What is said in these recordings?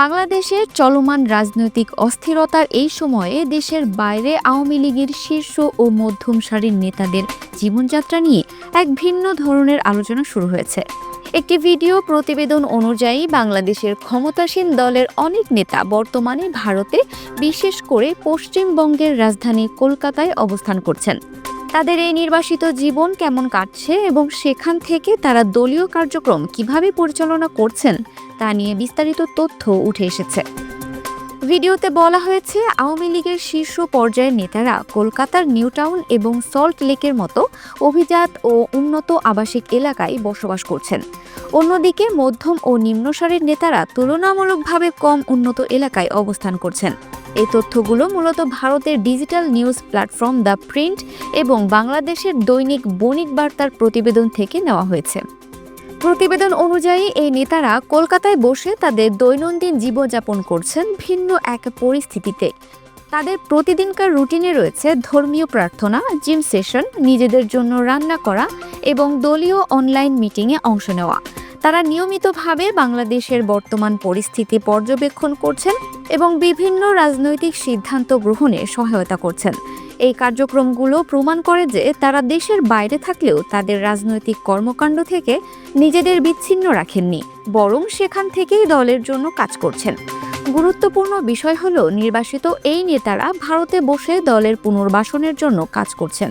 বাংলাদেশের চলমান রাজনৈতিক অস্থিরতার এই সময়ে দেশের বাইরে আওয়ামী লীগের শীর্ষ ও মধ্যম সারির নেতাদের জীবনযাত্রা নিয়ে এক ভিন্ন ধরনের আলোচনা শুরু হয়েছে। একটি ভিডিও প্রতিবেদন অনুযায়ী বাংলাদেশের ক্ষমতাসীন দলের অনেক নেতা বর্তমানে ভারতে, বিশেষ করে পশ্চিমবঙ্গের রাজধানী কলকাতায় অবস্থান করছেন। তাদের এই নির্বাসিত জীবন কেমন কাটছে এবং সেখান থেকে তারা দলীয় কার্যক্রম কীভাবে পরিচালনা করছেন তা নিয়ে বিস্তারিত তথ্য উঠে এসেছে। ভিডিওতে বলা হয়েছে, আওয়ামী লীগের শীর্ষ পর্যায়ের নেতারা কলকাতার নিউ টাউন এবং সল্ট লেকের মতো অভিজাত ও উন্নত আবাসিক এলাকায় বসবাস করছেন। অন্যদিকে মধ্যম ও নিম্নসারের নেতারা তুলনামূলকভাবে কম উন্নত এলাকায় অবস্থান করছেন। এই তথ্যগুলো মূলত ভারতের digital news platform the print এবং বাংলাদেশের দৈনিক বণিক বার্তার প্রতিবেদন থেকে নেওয়া হয়েছে। প্রতিবেদন অনুযায়ী এই নেতারা কলকাতায় বসে তাদের দৈনন্দিন জীবনযাপন করছেন ভিন্ন এক পরিস্থিতিতে। তাদের প্রতিদিনকার রুটিনে রয়েছে ধর্মীয় প্রার্থনা জিম সেশন নিজেদের জন্য রান্না করা এবং দলীয় অনলাইন মিটিংয়ে অংশ নেওয়া। তারা নিয়মিতভাবে বাংলাদেশের বর্তমান পরিস্থিতি পর্যবেক্ষণ করছেন এবং বিভিন্ন রাজনৈতিক সিদ্ধান্ত গ্রহণে সহায়তা করছেন। এই কার্যক্রমগুলো প্রমাণ করে যে তারা দেশের বাইরে থাকলেও তাদের রাজনৈতিক কর্মকাণ্ড থেকে নিজেদের বিচ্ছিন্ন রাখেননি, বরং সেখান থেকেই দলের জন্য কাজ করছেন। গুরুত্বপূর্ণ বিষয় হল, নির্বাসিত এই নেতারা ভারতে বসে দলের পুনর্বাসনের জন্য কাজ করছেন।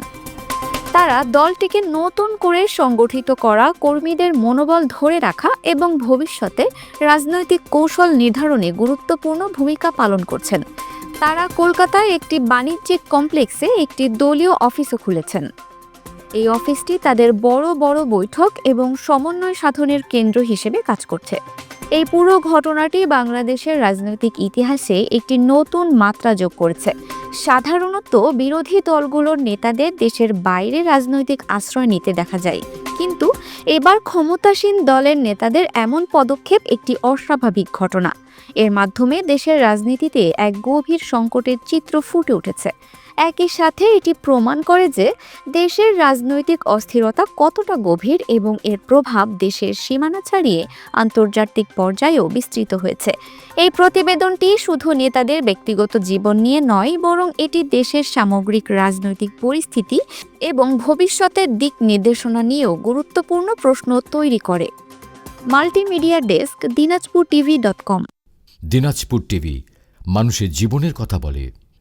তারা দলটিকে নতুন করে সংগঠিত করা, কর্মীদের মনোবল ধরে রাখা এবং ভবিষ্যতে রাজনৈতিক কৌশল নির্ধারণে গুরুত্বপূর্ণ ভূমিকা পালন করছেন। তারা কলকাতায় একটি বাণিজ্যিক কমপ্লেক্সে একটি দলীয় অফিসও খুলেছেন। এই অফিসটি তাদের বড় বড় বৈঠক এবং সমন্বয় সাধনের কেন্দ্র হিসেবে কাজ করছে। এই পুরো ঘটনাটি বাংলাদেশের রাজনৈতিক ইতিহাসে একটি নতুন মাত্রা যোগ করেছে। সাধারণত বিরোধী দলগুলোর নেতাদের দেশের বাইরে রাজনৈতিক আশ্রয় নিতে দেখা যায়। কিন্তু এবার ক্ষমতাসীন দলের নেতাদের এমন পদক্ষেপ একটি অস্বাভাবিক ঘটনা। এর মাধ্যমে দেশের রাজনীতিতে এক গভীর সংকটের চিত্র ফুটে উঠেছে। একই সাথে এটি প্রমাণ করে যে দেশের রাজনৈতিক অস্থিরতা কতটা গভীর এবং এর প্রভাব দেশের সীমানা ছাড়িয়ে আন্তর্জাতিক পর্যায়েও বিস্তৃত হয়েছে। এই প্রতিবেদনটি শুধু নেতাদের ব্যক্তিগত জীবন নিয়ে নয়, বরং এটি দেশের সামগ্রিক রাজনৈতিক পরিস্থিতি এবং ভবিষ্যতের দিক নির্দেশনা নিয়েও গুরুত্বপূর্ণ প্রশ্ন তৈরি করে। Multimedia desk, Dinajpur TV dot com. Dinajpur TV, মানুষের জীবনের কথা বলে।